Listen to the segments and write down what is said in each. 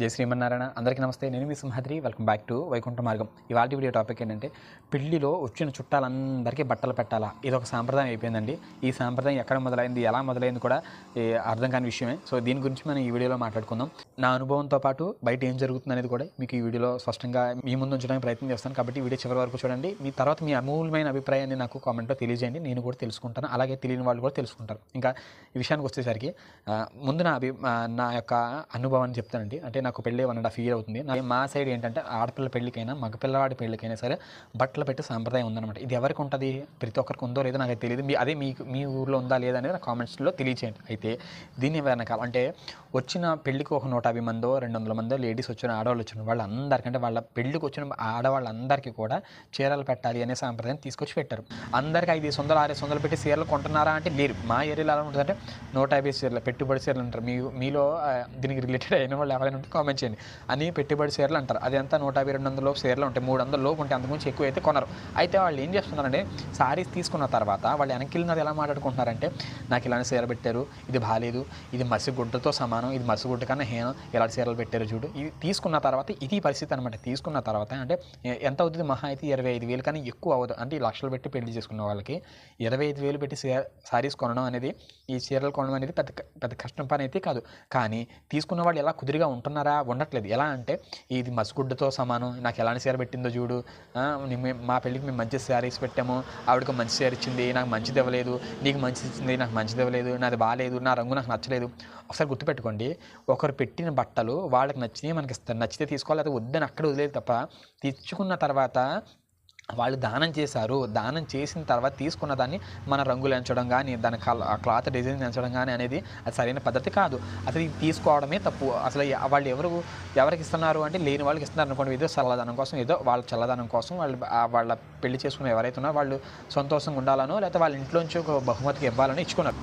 జై శ్రీమన్నారాయణ. అందరికీ నమస్తే. నేను మీ Simhadri. Welcome back to Vaikuntha Margam. ఇవాళ వీడియో టాపిక్ ఏంటంటే పెళ్ళిలో వచ్చిన చుట్టాలందరికీ బట్టలు పెట్టాలా? ఇది ఒక సాంప్రదాయం అయిపోయిందండి. ఈ సాంప్రదాయం ఎక్కడ మొదలైంది ఎలా మొదలైంది కూడా అర్థం కాని విషయమే. సో దీని గురించి మనం ఈ వీడియోలో మాట్లాడుకుందాం. నా అనుభవంతో పాటు బయట ఏం జరుగుతుంది అనేది కూడా మీకు ఈ వీడియోలో స్పష్టంగా మీ ముందు ఉంచడానికి ప్రయత్నం చేస్తాను. కాబట్టి వీడియో చివరి వరకు చూడండి. మీ తర్వాత మీ అమూల్యమైన అభిప్రాయాన్ని నాకు కామెంట్లో తెలియజేయండి. నేను కూడా తెలుసుకుంటాను. అలాగే తెలియని వాళ్ళు కూడా తెలుసుకుంటారు. ఇంకా ఈ విషయానికి వచ్చేసరికి ముందు నా అభి నా యొక్క అనుభవాన్ని చెప్తానండి. అంటే నాకు పెళ్ళి వన్ అండ్ హాఫ్ ఇయర్ అవుతుంది మా సైడ్ ఏంటంటే ఆడపిల్ల పెళ్ళికైనా మగపిల్లవాడి పెళ్ళికైనా సరే బట్టలు పెట్టి సాంప్రదాయం ఉందన్నమాట. ఇది ఎవరికి ఉంటుంది? ప్రతి ఒక్కరికి ఉందో లేదో నాకు తెలియదు మీ అదే మీకు మీ ఊర్లో ఉందా లేదా అనేది నా కామెంట్స్లో తెలియచేయండి. అయితే దీన్ని వెనకాల అంటే వచ్చిన పెళ్ళికి ఒక నూట యాభై మందో రెండు వందల మందో లేడీస్ వచ్చిన ఆడవాళ్ళు వచ్చిన వాళ్ళందరికంటే వాళ్ళ పెళ్ళికి వచ్చిన ఆడవాళ్ళందరికీ కూడా చీరలు పెట్టాలి అనే సాంప్రదాయం తీసుకొచ్చి పెట్టారు. అందరికీ ఐదు వందలు ఆరేసి వందలు పెట్టి చీరలు కొంటున్నారా అంటే లేరు. మా ఏరియాలో ఎలా ఉంటుందంటే నూట యాభై చీరలు పెట్టుబడి చీరలు అంటారు. మీ మీలో దీనికి రిలేటెడ్ అయిన వాళ్ళు ఎవరైనా ఉంటే కామెంట్ చేయండి. అని పెట్టుబడి చీరలు అంటారు. అది అంతా నూట యాభై రెండు వందల షేర్లు ఉంటాయి. మూడు వందల లోపు ఉంటాయి అంతకుమించి ఎక్కువ అయితే కొనరు. అయితే వాళ్ళు ఏం చేస్తున్నారంటే సారీస్ తీసుకున్న తర్వాత వాళ్ళు వెనక్కి వెళ్ళినది ఎలా మాట్లాడుకుంటున్నారంటే నాకు ఇలాంటి చీర పెట్టారు. ఇది బాగాలేదు. ఇది మసిగుడ్డతో సమానం. ఇది మసిగుడ్డ కన్నా హీనం. ఇలాంటి చీరలు పెట్టారు చూడు. ఇది తీసుకున్న తర్వాత ఇది పరిస్థితి అనమాట తీసుకున్న తర్వాత అంటే ఎంత అవుతుంది? మహా అయితే ఇరవై ఐదు వేలు కానీ ఎక్కువ అవ్వదు. అంటే ఈ లక్షలు పెట్టి పెళ్ళి చేసుకున్న వాళ్ళకి ఇరవై ఐదు వేలు పెట్టి సారీస్ కొనడం అనేది ఈ చీరలు కొనడం అనేది పెద్ద పెద్ద కష్టం పని అయితే కాదు. కానీ తీసుకున్న వాళ్ళు ఎలా కుదిరిగా ఉంటున్నారు ఉండట్లేదు. ఎలా అంటే ఇది మసిగుడ్డతో సమానం. నాకు ఎలాంటి చీర పెట్టిందో చూడు. మేము- మా పెళ్ళికి మేము మంచి శారీస్ పెట్టాము. ఆవిడకి మంచి చీర ఇచ్చింది. నాకు మంచిది ఇవ్వలేదు. నీకు మంచిది ఇచ్చింది. నాకు మంచిది ఇవ్వలేదు. నాది బాగాలేదు నా రంగు నాకు నచ్చలేదు. ఒకసారి గుర్తుపెట్టుకోండి. ఒకరు పెట్టిన బట్టలు వాళ్ళకి నచ్చినవి మనకి ఇస్తారు. నచ్చితే తీసుకోవాలి. అది వద్దని అక్కడ వదిలేదు తప్ప తెచ్చుకున్న తర్వాత వాళ్ళు దానం చేశారు దానం చేసిన తర్వాత తీసుకున్న దాన్ని మన రంగులు ఎంచడం కానీ దాని క్లాత్ డిజైన్ ఎంచడం కానీ అనేది అది సరైన పద్ధతి కాదు. అసలు ఇది తీసుకోవడమే తప్పు. అసలు వాళ్ళు ఎవరు ఎవరికి ఇస్తున్నారు అంటే లేని వాళ్ళకి ఇస్తున్నారు అనుకోండి. ఏదో చల్లదనం కోసం ఏదో వాళ్ళ చల్లదనం కోసం వాళ్ళు వాళ్ళ పెళ్ళి చేసుకున్న ఎవరైతే ఉన్నారో వాళ్ళు సంతోషంగా ఉండాలనో లేకపోతే వాళ్ళ ఇంట్లోంచి ఒక బహుమతికి ఇవ్వాలని ఇచ్చుకున్నారు.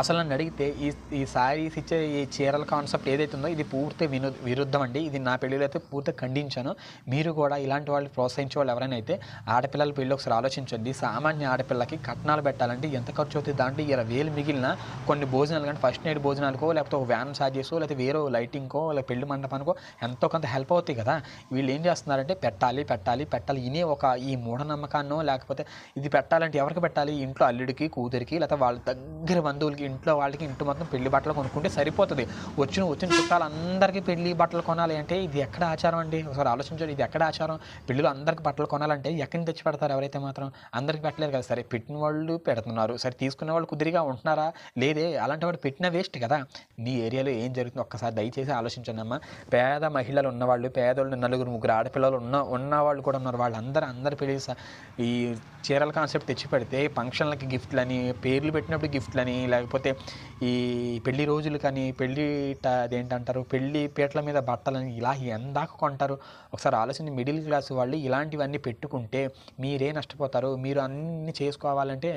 అసలు నన్ను అడిగితే ఈ ఈ శారీస్ ఇచ్చే ఈ చీరల కాన్సెప్ట్ ఏదైతే ఉందో ఇది పూర్తి విను విరుద్ధం అండి. ఇది నా పెళ్ళిలో అయితే పూర్తి ఖండించాను. మీరు కూడా ఇలాంటి వాళ్ళు ప్రోత్సహించే వాళ్ళు ఎవరైనా అయితే ఆడపిల్లల పెళ్ళి ఒకసారి ఆలోచించండి. సామాన్య ఆడపిల్లకి కట్నాలు పెట్టాలంటే ఎంత ఖర్చు అవుతుంది? దాంట్లో ఇరవై వేలు మిగిలిన కొన్ని భోజనాలు కానీ ఫస్ట్ నైట్ భోజనాలకో లేకపోతే ఒక వ్యాన్ చార్జెస్ లేకపోతే వేరే లైటింగ్కో లేకపోతే పెళ్ళి మండపానికో ఎంతో కొంత హెల్ప్ అవుతాయి కదా. వీళ్ళు ఏం చేస్తున్నారంటే పెట్టాలి పెట్టాలి పెట్టాలి. ఇనే ఒక ఈ మూఢనమ్మకాన్నో లేకపోతే ఇది పెట్టాలంటే ఎవరికి పెట్టాలి? ఇంట్లో అల్లుడికి కూతురికి లేకపోతే వాళ్ళ దగ్గర బంధువులకి ఇంట్లో వాళ్ళకి ఇంటి మొత్తం పెళ్ళి బట్టలు కొనుక్కుంటే సరిపోతుంది. వచ్చిన వచ్చిన చుట్టాలు అందరికీ పెళ్ళి బట్టలు కొనాలి అంటే ఇది ఎక్కడ ఆచారం అండి? ఒకసారి ఆలోచించండి ఇది ఎక్కడ ఆచారం? పెళ్ళిలో అందరికీ బట్టలు కొనాలంటే ఎక్కడిని తెచ్చి పెడతారు ఎవరైతే మాత్రం? అందరికీ పెట్టలేరు కదా సరే పెట్టిన వాళ్ళు పెడుతున్నారు. సరే తీసుకునే వాళ్ళు కుదిరిగా ఉంటున్నారా? లేదే అలాంటి వాడు పెట్టిన వేస్ట్ కదా. మీ ఏరియాలో ఏం జరుగుతుందో ఒక్కసారి దయచేసి ఆలోచించండి అమ్మా. పేద మహిళలు ఉన్నవాళ్ళు పేదోళ్ళు నలుగురు ముగ్గురు ఆడపిల్లలు ఉన్న ఉన్నవాళ్ళు కూడా ఉన్నారు. వాళ్ళందరూ అందరి పెళ్ళి ఈ చీరల కాన్సెప్ట్ తెచ్చి పెడితే ఫంక్షన్లకి గిఫ్ట్లని పేర్లు పెట్టినప్పుడు గిఫ్ట్లని లేకపోతే ఈ పెళ్ళి రోజులు కానీ పెళ్ళి అదేంటంటారు పెళ్ళి పీటల మీద బట్టలని ఇలా ఎందాక కొంటారు. ఒకసారి ఆలోచన మిడిల్ క్లాస్ వాళ్ళు ఇలాంటివన్నీ పెట్టుకుంటే మీరే నష్టపోతారు. మీరు అన్ని చేసుకోవాలంటే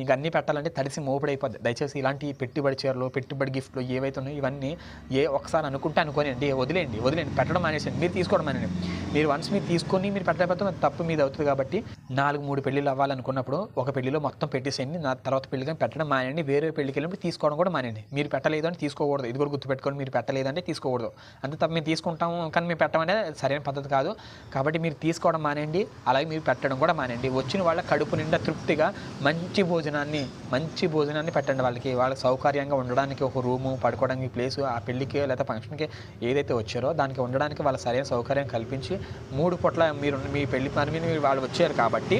ఇంక అన్నీ పెట్టాలంటే తడిసి మోపుడైపోద్ది. దయచేసి ఇలాంటి పెట్టుబడి చీరలు పెట్టుబడి గిఫ్ట్లు ఏవైతే ఉన్నాయో ఇవన్నీ ఏ ఒకసారి అనుకుంటే అనుకోనండి వదిలేయండి వదిలేండి పెట్టడం మానేసండి మీరు తీసుకోవడం మానేయండి. మీరు వన్స్ మీరు తీసుకొని మీరు పెట్టలేకపోతే తప్పు మీద అవుతుంది కాబట్టి నాలుగు మూడు పెళ్ళిళ్ళు అవ్వాలనుకున్నప్పుడు ఒక పెళ్ళిలో మొత్తం పెట్టేసేయండి నా తర్వాత పెళ్ళి కానీ పెట్టడం మానేయండి వేరే పెళ్ళికి వెళ్ళినప్పుడు తీసుకోవడం కూడా మానేయండి. మీరు పెట్టలేదు అని తీసుకోకూడదు. ఇది కూడా గుర్తుపెట్టుకోండి మీరు పెట్టలేదంటే తీసుకోకూడదు. అంతే తప్ప మేము తీసుకుంటాము కానీ మేము పెట్టమనే సరైన పద్ధతి కాదు. కాబట్టి మీరు తీసుకోవడం మానేయండి అలాగే మీరు పెట్టడం కూడా మానేయండి. వచ్చిన వాళ్ళ కడుపు నిండా తృప్తిగా మంచి భోజనాన్ని మంచి భోజనాన్ని పెట్టండి వాళ్ళకి. వాళ్ళకి సౌకర్యంగా ఉండడానికి ఒక రూము పడుకోవడానికి ప్లేస్ ఆ పెళ్ళికి లేదా ఫంక్షన్కి ఏదైతే వచ్చారో దానికి ఉండడానికి వాళ్ళ సరైన సౌకర్యం కల్పించి మూడు పూట్ల మీరు మీ పెళ్ళి పని మీద మీరు వాళ్ళు వచ్చారు కాబట్టి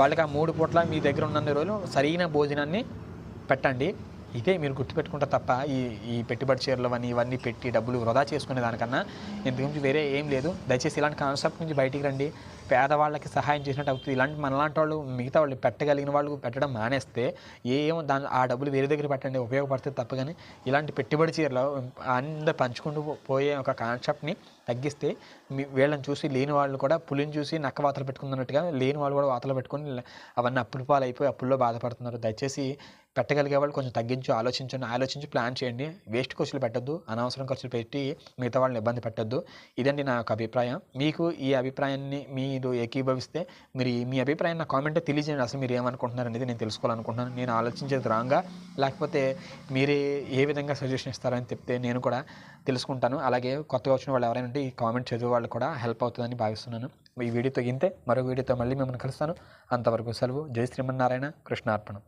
వాళ్ళకి ఆ మూడు పూట్ల మీ దగ్గర ఉన్న రోజులు సరైన భోజనాన్ని పెట్టండి. ఇదే మీరు గుర్తుపెట్టుకుంటే తప్ప ఈ ఈ పెట్టుబడి చీరలు అని ఇవన్నీ పెట్టి డబ్బులు వృధా చేసుకునే దానికన్నా ఇంతకుమించి వేరే ఏం లేదు. దయచేసి ఇలాంటి కాన్సెప్ట్ నుంచి బయటికి రండి. పేదవాళ్ళకి సహాయం చేసినట్టు అవుతుంది. ఇలాంటి మనలాంటి వాళ్ళు మిగతా వాళ్ళు పెట్టగలిగిన వాళ్ళు పెట్టడం మానేస్తే ఏమో దాని ఆ డబ్బులు వేరే దగ్గర పెట్టండి ఉపయోగపడుతుంది తప్ప కానీ ఇలాంటి పెట్టుబడి చీరలు అందరు పంచుకుంటూ పోయే ఒక కాన్సెప్ట్ని తగ్గిస్తే మీ వీళ్ళని చూసి లేని వాళ్ళు కూడా పులిని చూసి నక్క వాతలు పెట్టుకున్నట్టుగా లేని వాళ్ళు కూడా వాతలు పెట్టుకుని అవన్నీ అప్పులు పాలు అయిపోయి అప్పుల్లో బాధపడుతున్నారు. దయచేసి పెట్టగలిగే వాళ్ళు కొంచెం తగ్గించు ఆలోచించండి ఆలోచించి ప్లాన్ చేయండి. వేస్ట్ ఖర్చులు పెట్టద్దు అనవసరం ఖర్చులు పెట్టి మిగతా వాళ్ళని ఇబ్బంది పెట్టద్దు. ఇదండి నా యొక్క అభిప్రాయం. మీకు ఈ అభిప్రాయాన్ని మీరు ఏకీభవిస్తే మీరు మీ అభిప్రాయం నా కామెంట్ తెలియజేయండి. అసలు మీరు ఏమనుకుంటున్నారు అనేది నేను తెలుసుకోవాలనుకుంటున్నాను. నేను ఆలోచించేది రాంగా లేకపోతే మీరే ఏ విధంగా సజెషన్ ఇస్తారని చెప్తే నేను కూడా తెలుసుకుంటాను. అలాగే కొత్తగా వచ్చిన వాళ్ళు ఎవరైనా ఉంటే ఈ కామెంట్ చదివే వాళ్ళు కూడా హెల్ప్ అవుతుందని భావిస్తున్నాను. ఈ వీడియోతో ఇంతే. మరో వీడియోతో మళ్ళీ మిమ్మల్ని కలుస్తాను. అంతవరకు సెలవు. జై శ్రీమన్నారాయణ. కృష్ణార్పణం.